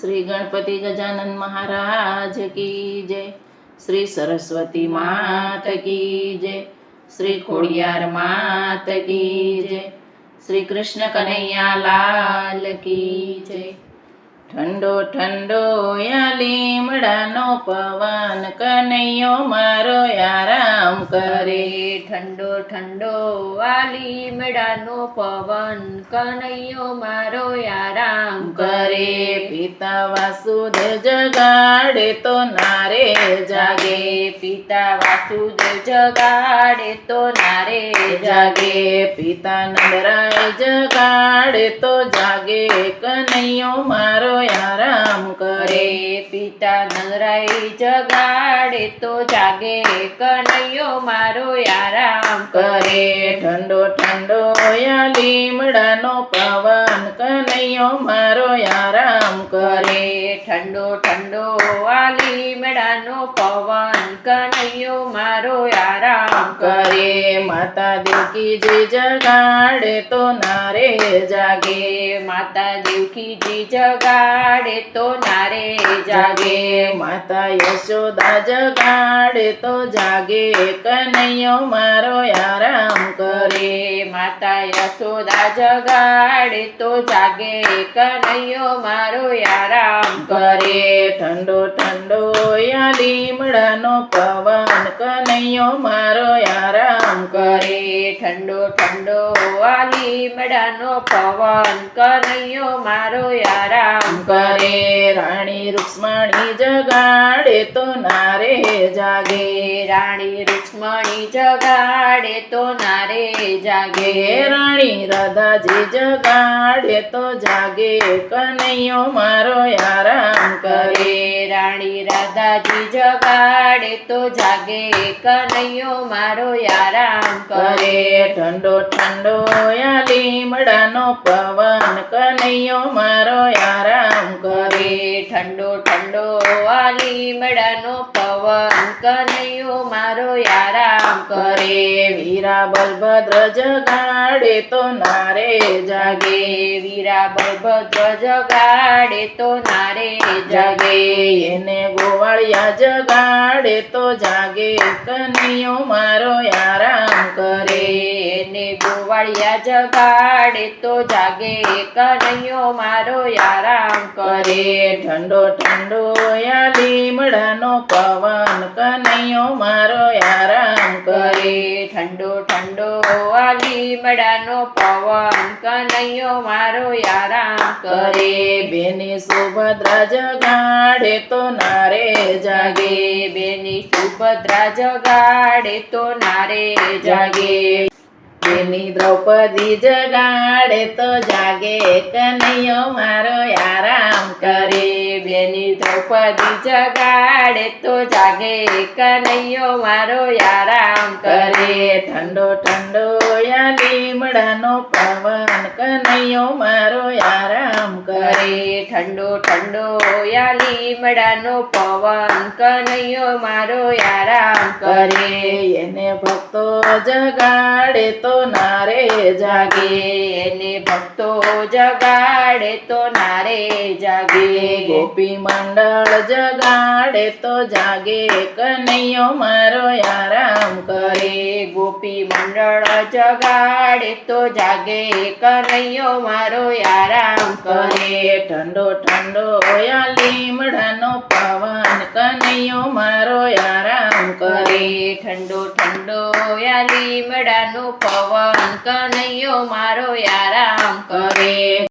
શ્રી ગણપતિ ગજાનન મહારાજ કી જય. શ્રી સરસ્વતી માત કી જય. શ્રી ખોડિયાર માત કી જય. શ્રી કૃષ્ણ કનૈયા લાલ કી જય. ઠંડો ઠંડો યા લીમડાનો પવન કનૈયો મારો આરામ કરે ઠંડો ઠંડો વાલી મેળાનો પવન કનૈયો મારો આરામ કરે. પિતા વાસુદેવ જગાડે તો નારે જાગે. પિતા વાસુદેવ જગાડે તો નારે જાગે. પિતા નંદરાય જગાડે તો જાગે. કનૈયો મારો આરામ કરે. પિતા નજરાઈ જગાડે તો જાગે કનૈયો મારો આરામ કરે. ઠંડો ઠંડો લીમડાનો પવન કનૈયો મારો આરામ કરે. ઠંડો ઠંડો વાલી લીમડાનો પવન કનૈયો મારો આરામ કરે. માતા દેવકી જે જગાડે તો નારે જાગે. માતા દેવકીજી જગાડે તો નારે જાગે. જાગે માતા યશોદા જગાડે તો જાગે કનૈયો મારો આરામ કરે. માતા યશોદા જગાડે તો જાગે કનૈયો મારો આરામ કરે. ઠંડો ઠંડો લીમડાનો પવન કનૈયો મારો આરામ કરે. ઠંડો ઠંડો આ લીમડાનો પવન કનૈયો મારો આરામ કરે. રાણી રૂક્ષ્મણી જગાડે તો નારે જાગે. રાણી રૂક્ષ્મણી જગાડે તો નારે જાગે. રાણી રાધાજી જગાડે તો જાગે. કનૈયો મારો આરામ કરે. રાણી રાધાજી જગાડે તો જાગે. કનૈયો મારો આરામ કરે. ઠંડો ઠંડો લીમડાનો પવન. કનૈયો મારો ઠંડો ઠંડો વાલી મેળાનો પવન કનૈયો મારો આરામ કરે. વીરા બલભદ્ર જગાડે તો નારે જાગે. વીરા બલભદ્ર જગાડે તો નારે જાગે. એને ગોવાળિયા જગાડે તો જાગે. કનૈયો મારો એને ગોવાળિયા જગાડે તો જાગે કનૈયો મારો આરામ કરે. ઠંડો ઠંડો યા લીમડાનો પવન કનૈયો મારો આરામ કરે. ઠંડો ઠંડો આ મડાનો પવન કનૈયો મારો આરામ કરે. બેની સુભદ્રા જગાડે તો નારે જાગે. બેની સુભદ્રા જગાડે તો નારે જાગે. જાગે દ્રૌપદી જગાડે તો જાગે કનૈયો મારો આરામ કરે. બેની દ્રૌપદી જગાડે તો જાગે કનૈયો મારો આરામ કરે. ઠંડો ઠંડો લીમડાનો પવન કનૈયો મારો આરામ કરે. ઠંડો ઠંડો લીમડાનો પવન કનૈયો મારો આરામ કરે. એને ભક્તો જગાડે તો નારે જાગે, એને ભક્તો જગાડે તો નારે જાગે. ગોપી મંડળ જગાડે તો જાગે, કનૈયો મારો આરામ કરે. ગોપી મંડળ જગાડે તો જાગે, કનૈયો મારો આરામ કરે. ઠંડો ઠંડો લીમડાનો પવન, કનૈયો મારો આરામ કરે. ઠંડો ઠંડો લીમડાનો પવન કનૈયો મારો યારામ કરે.